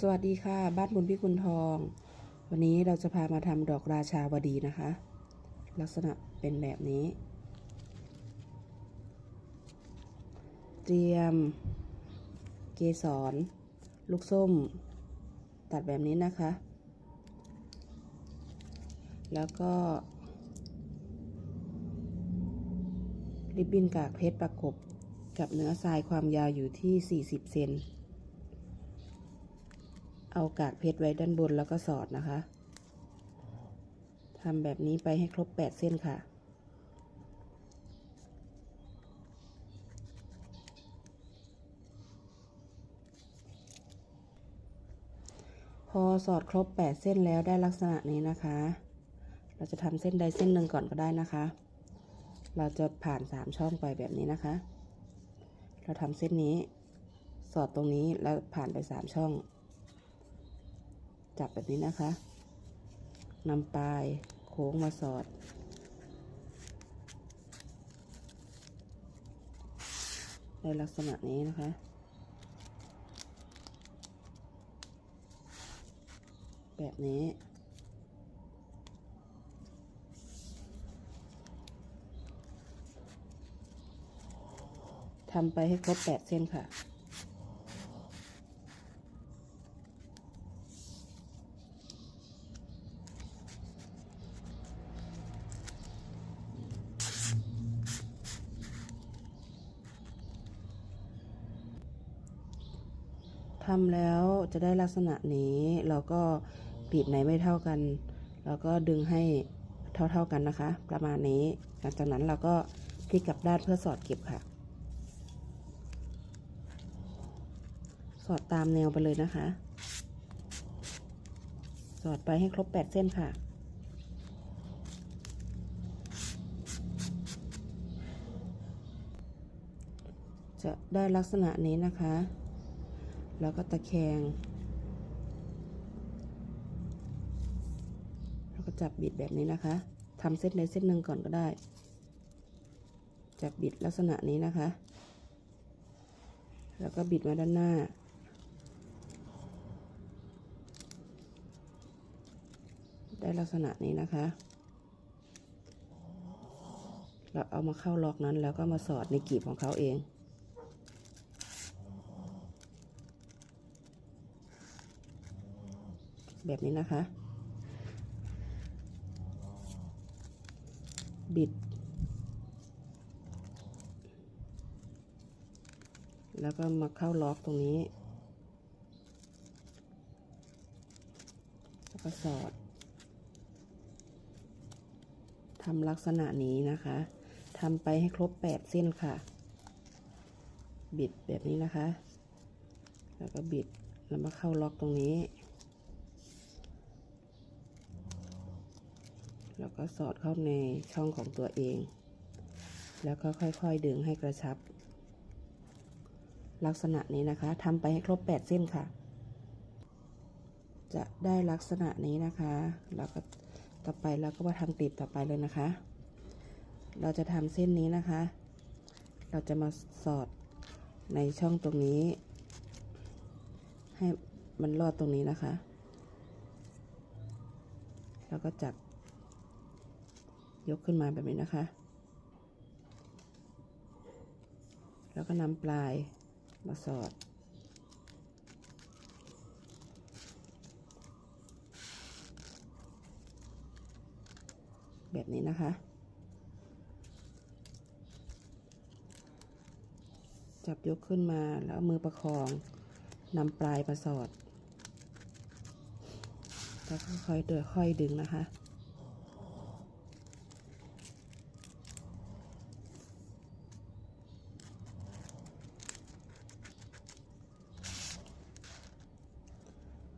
สวัสดีค่ะ บ้านบุญพิกุลทอง วันนี้เราจะพามาทำดอกราชาวดีนะคะ ลักษณะเป็นแบบนี้ เตรียม เกสร ลูกส้ม ตัดแบบนี้นะคะ แล้วก็ ริบบิ้นกากเพชรประกบกับเนื้อทรายความยาวอยู่ที่ 40 เซน เอากากเพชรไว้ด้านบนแล้วก็สอดนะคะทำแบบนี้ไปให้ครบ 8 เส้นค่ะ พอสอดครบ 8 เส้นแล้วได้ลักษณะนี้นะคะ เราจะทำเส้นใดเส้นหนึ่งก่อนก็ได้นะคะ เราจะผ่าน 3 ช่องไปแบบนี้นะคะ เราทำเส้นนี้ สอดตรงนี้แล้วผ่านไป 3 ช่อง จับแบบนี้นะคะนำปลายโค้งมาสอด ในลักษณะนี้นะคะแบบนี้ ทำไปให้ครบแปดเส้นค่ะ ทำแล้วจะได้ลักษณะนี้เราก็บีบไหนไม่เท่ากัน เราก็ดึงให้เท่าๆกันนะคะ ประมาณนี้ หลังจากนั้นเราก็พลิกกลับด้านเพื่อสอดเก็บค่ะ สอดตามแนวไปเลยนะคะ สอดไปให้ครบ 8 เส้นค่ะจะได้ลักษณะนี้นะคะ แล้วก็ตะแคง แล้วก็จับบิดแบบนี้นะคะทำเส้นใดเส้นหนึ่งก่อนก็ได้ จับบิดลักษณะนี้นะคะ แล้วก็บิดมาด้านหน้า ได้ลักษณะนี้นะคะเราเอามาเข้าล็อกนั้นแล้วก็มาสอดในกีบของเขาเอง แบบนี้นะคะ บิด แล้วก็มาเข้าล็อกตรงนี้แล้วก็สอดทำลักษณะนี้นะคะทำไปให้ครบ 8 เส้นค่ะ บิดแบบนี้นะคะ แล้วก็บิดแล้วมาเข้าล็อกตรงนี้ แล้วก็สอดเข้าในช่องของตัวเอง แล้วก็ค่อยๆดึงให้กระชับ ลักษณะนี้นะคะทำไปให้ครบ 8 เส้นค่ะ จะได้ลักษณะนี้นะคะแล้วก็ต่อไปเราก็มาทำกลีบต่อไปเลยนะคะ เราจะทำเส้นนี้นะคะ เราจะมาสอดในช่องตรงนี้ ให้มันรอดตรงนี้นะคะ แล้วก็จับ ยกขึ้นมาแบบนี้นะคะ แล้วก็นำปลายมาสอด แบบนี้นะคะ จับยกขึ้นมาแล้วมือประคองนำปลายมาสอดแล้วค่อยๆค่อยดึงนะคะ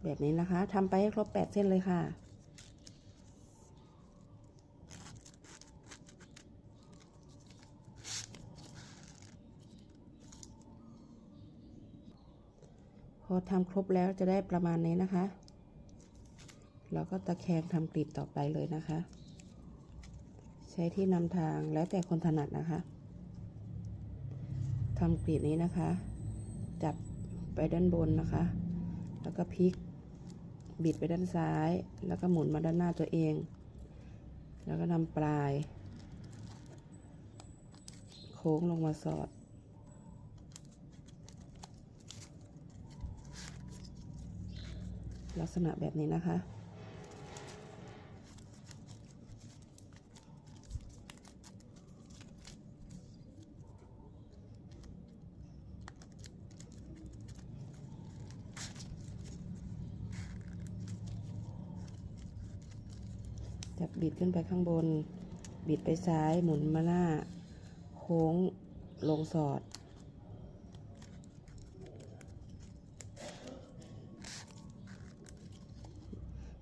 แบบนี้นะคะทำไปให้ครบ8เส้นเลยค่ะ พอทำครบแล้วจะได้ประมาณนี้นะคะ เราก็ตะแคงทำกลีบต่อไปเลยนะคะ ใช้ที่นำทางแล้วแต่คนถนัดนะคะทำกลีบนี้นะคะ จับไปด้านบนนะคะ แล้วก็พลิก บิดไปด้านซ้าย แล้วก็หมุนมาด้านหน้าตัวเอง แล้วก็นำปลาย โค้งลงมาสอด ลักษณะแบบนี้นะคะ จับบิดขึ้นไปข้างบน บิดไปซ้ายหมุนมาหน้า โค้งลงสอด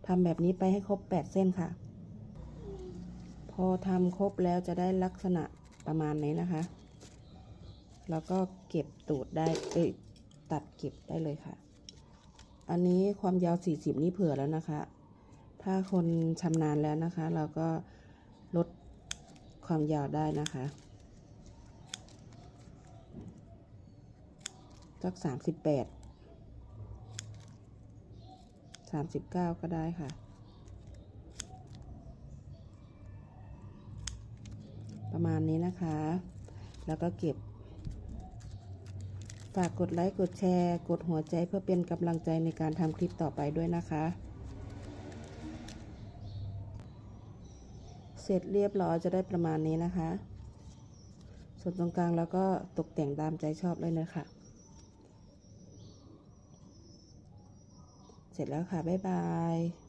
ทำแบบนี้ไปให้ครบ 8 เส้นค่ะ พอทำครบแล้วจะได้ลักษณะประมาณนี้นะคะ แล้วก็เก็บตูดได้เอ้ยตัดเก็บได้เลยค่ะ อันนี้ความยาว 40 นี่เผื่อแล้วนะคะ ถ้าคนชำนาญแล้วนะคะ เราก็ลดความยาวได้นะคะสักสามสิบแปดสามสิบเก้าก็ได้ค่ะ ประมาณนี้นะคะ แล้วก็เก็บ ฝากกดไลค์ กดแชร์ กดหัวใจเพื่อเป็นกำลังใจในการทำคลิปต่อไปด้วยนะคะ เสร็จเรียบร้อยจะได้ประมาณนี้นะคะ ส่วนตรงกลางแล้วก็ตกแต่งตามใจชอบเลยนะคะเสร็จแล้วค่ะ บ๊ายบาย